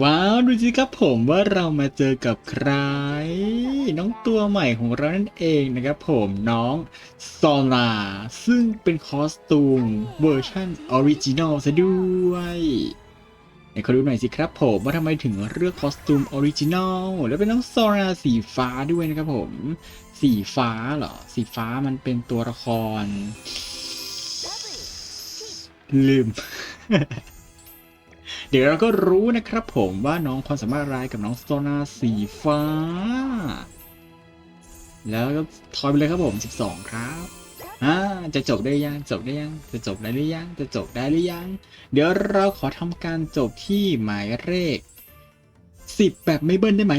ว้าวดูสิครับผมว่าเรามาเจอกับใคร น้องตัวใหม่ของเรานั่นเองนะครับผมน้องซอลาซึ่งเป็นคอสตูมเวอร์ชันออริจินอลซะด้วยไหนขอดูหน่อยสิครับผมว่าทำไมถึงเลือกคอสตูมออริจินอลแล้วเป็นน้องซอลาสีฟ้าด้วยนะครับผม สีฟ้าเหรอ สีฟ้ามันเป็นตัวละคร ลืม เดี๋ยวเราก็รู้นะครับผมว่าน้องความสามารถอะไรกับน้องโซนาสีฟ้า แล้วก็ทอยไปเลยครับผม 12 ครับอ่าจะจบได้ยังจบได้ยังจะจบได้หรือยังจะจบได้หรือยัง เดี๋ยวเราขอทำการจบที่หมายเลข10แบบไม่เบิ้ลได้ไหม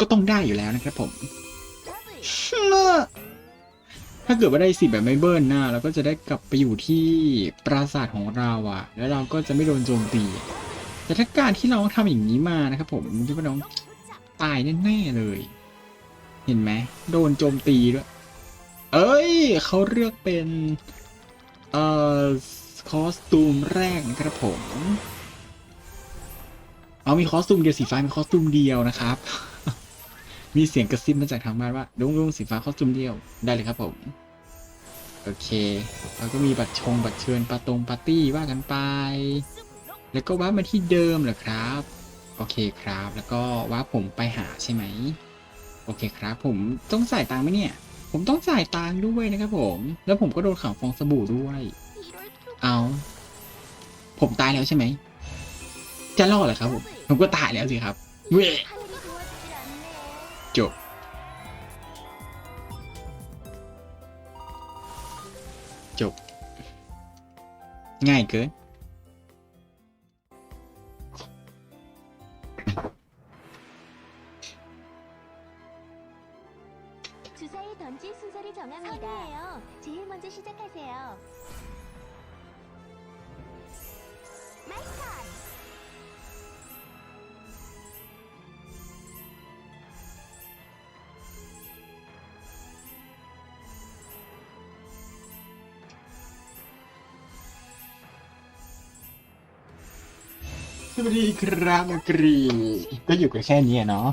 ก็ต้องได้อยู่แล้วนะครับผม ถ้าเกิดว่าได้สิแบบไม่เบิ้ลหน้าเราก็จะได้กลับไปอยู่ที่ปราสาทของเราอะแล้วเราก็จะไม่โดนโจมตี แต่ถ้าการที่น้องทำอย่างนี้มานะครับผมคิดว่าน้องตายแน่ๆเลย เห็นไหมโดนโจมตีด้วยเอ้ยเขาเลือกเป็นเอ่อคอสตูมแรกนะครับผม เอามีคอสตูมเดียวสีฟ้ามีคอสตูมเดียวนะครับ มีเสียงกระซิบมาจากทางบ้านว่าลุงลุงสีฟ้าคอสตูมเดียวได้เลยครับผม โอเคแล้วก็มีบัตรชงบัตรเชิญปาตรงปาร์ตี้ว่ากันไป แล้วก็ว้ามาที่เดิมเหรอครับ โอเคครับ แล้วก็ว้าผมไปหาใช่ไหมโอเคครับ ผมต้องจ่ายตังค์ไหมเนี่ย ผมต้องจ่ายตังค์ด้วยนะครับผม แล้วผมก็โดนขังฟองสบู่ด้วย เอา ผมตายแล้วใช่ไหม จะรอดเหรอครับผม ผมก็ตายแล้วสิครับ เว้ จบ จบ ง่ายเกิน สวัสดีครับนักเรียก็อยู่กันแค่นี้เนาะ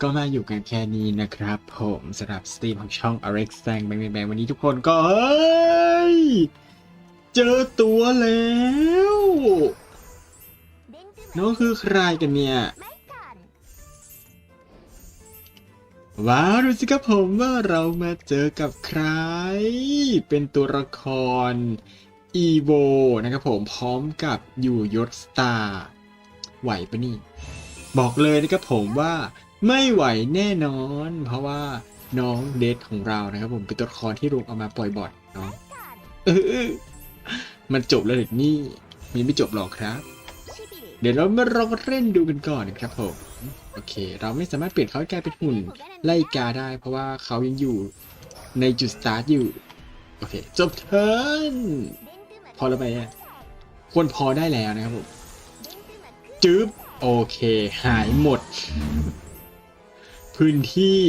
ก็มาอยู่กันแค่นี้นะครับ ผมสำหรับสตรีมของช่อง Alex แซงแบงแบงวันนี้ทุกคนก็เฮ้ย เจอตัวแล้ว น้องคือใครกันเนี่ย ว้าวดูสิครับผมว่าเรามาเจอกับใคร เป็นตัวละคร อีโวนะครับผมพร้อมกับยูยศสตาร์ไหวปะนี่ บอกเลยนะครับผมว่าไม่ไหวแน่นอน เพราะว่าน้องเดทของเรานะครับผมเป็นตัวละครที่ลุงเอามาปล่อยบอทเนาะมันจบแล้วเหรือนี่มันไม่จบหรอกครับ เดี๋ยวเรามาลองเล่นดูกันก่อนนะครับผมโอเค เราไม่สามารถเปลี่ยนเขาให้กลายเป็นหุ่นไล่กาได้ เพราะว่าเขายังอยู่ในจุดสตาร์ทอยู่ โอเค จบเทิร์น พอแล้วไปควรพอได้แล้วนะครับผมจึ๊บโอเค หายหมด พื้นที่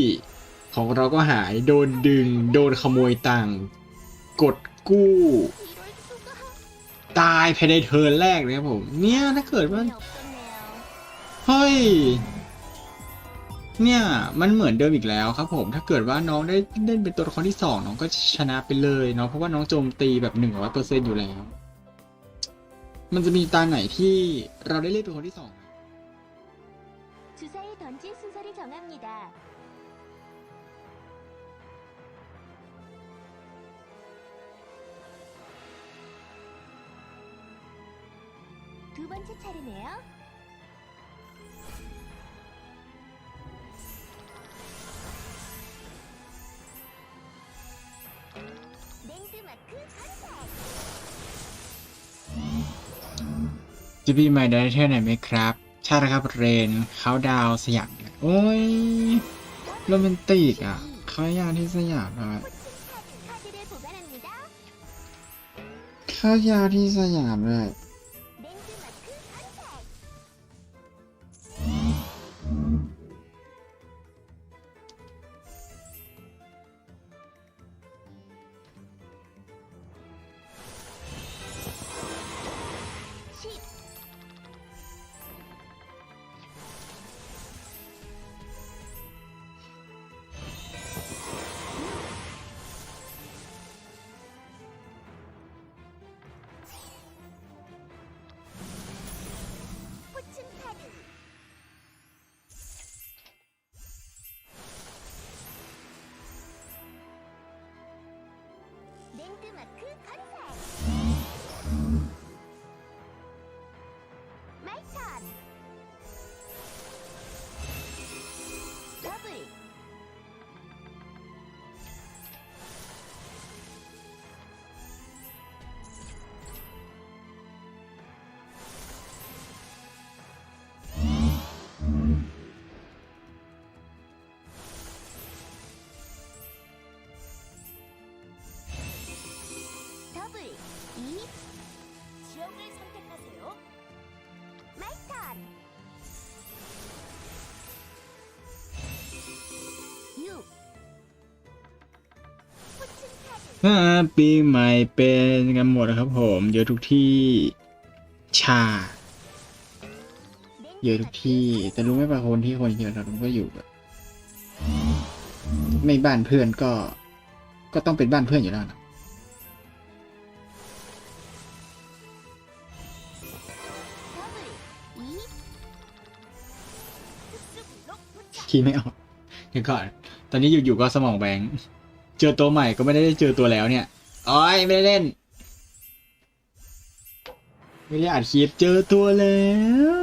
ของเราก็หายโดนดึง โดนขโมยตังกดกู้ ตายภายในเทิร์นแรกนะครับผม เนี่ยถ้าเกิดว่า เฮ้ย เนี่ย มันเหมือนเดิมอีกแล้วครับผม ถ้าเกิดว่าน้องได้เล่นเป็นตัวละครที่สองน้องก็ชนะไปเลยเนาะ เพราะว่าน้องโจมตีแบบหนึ่งร้อยเปอร์เซ็นอยู่แล้ว มันจะมีตาไหนที่เราได้เล่นเป็นคนที่สองไหม 주사위 던질 순서를 정합니다. 두 번째 차례네요. จะมีใหม่ได้เท่าไหนไหมครับใช่ครับเรนเขาดาวสยามโอ้ยโรแมนติกอะเขาอยากที่สยามอะเขาอยากที่สยามเลย 랜드마크 건설! ปีใหม่เป็นกันหมดนะครับผม เยอะทุกที่ชา เยอะทุกที่ แต่รู้ไหมบางคนที่คนเยอะเราก็อยู่แบบไม่บ้านเพื่อนก็ ก็ต้องเป็นบ้านเพื่อนอยู่แล้วนะที่ไม่ออกเดี๋ยวก่อน ตอนนี้อยู่ๆก็สมองแบง จอตัวใหม่ก็ไม่ได้เจอตัวแล้วเนี่ยอ้อยไม่ได้เล่น ไม่ได้อัดคลิปเจอตัวแล้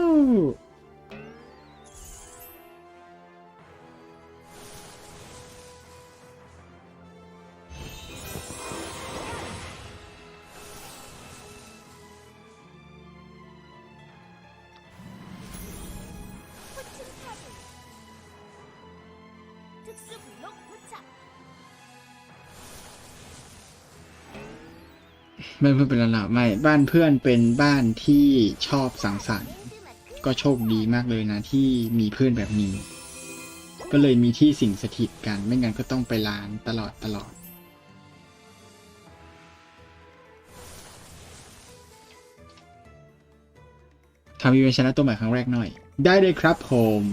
ว 포춘 카드 특수 블록 포착 ไม่เพื่อนเป็นหลับไม่บ้านเพื่อนเป็นบ้านที่ชอบสังสรรค์ ก็โชคดีมากเลยนะที่มีเพื่อนแบบนี้ ก็เลยมีที่สิ่งสถิตกันไม่งั้นก็ต้องไปร้านตลอดตลอดทำอีเวนชนะตัวใหม่ครั้งแรกหน่อย ได้เลยครับผม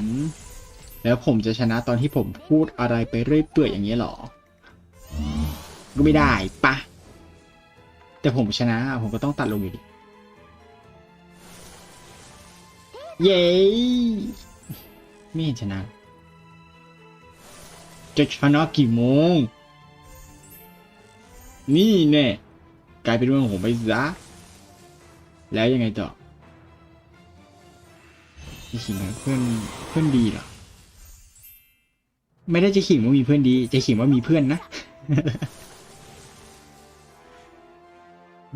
แล้วผมจะชนะตอนที่ผมพูดอะไรไปเรื่อยเปื่อยอย่างนี้หรอ ก็ไม่ได้ปะแต่ผมชนะ ผมก็ต้องตัดลงอยู่ดี เย้ไม่เห็นชนะจะชนะกี่โมง นี่แน่กลายเป็นเรื่องของผมไปซะแล้วยังไงต่อจะขิงเพื่อนเพื่อนดีเหรอ ไม่ได้จะขิงว่ามีเพื่อนดี จะขิงว่ามีเพื่อนนะ แล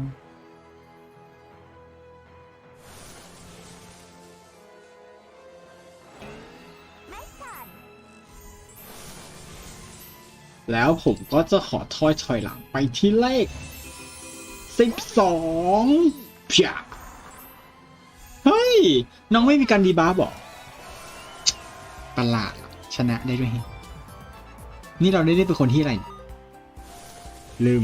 ้วผมก็จะขอทอยถอยหลังไปที่เลขสิบสองเพียเฮ้ย น้องไม่มีการดีบ้าบอกประหลาดชนะได้ด้วยนี่เราได้ได้เป็นคนที่อะไร ลืม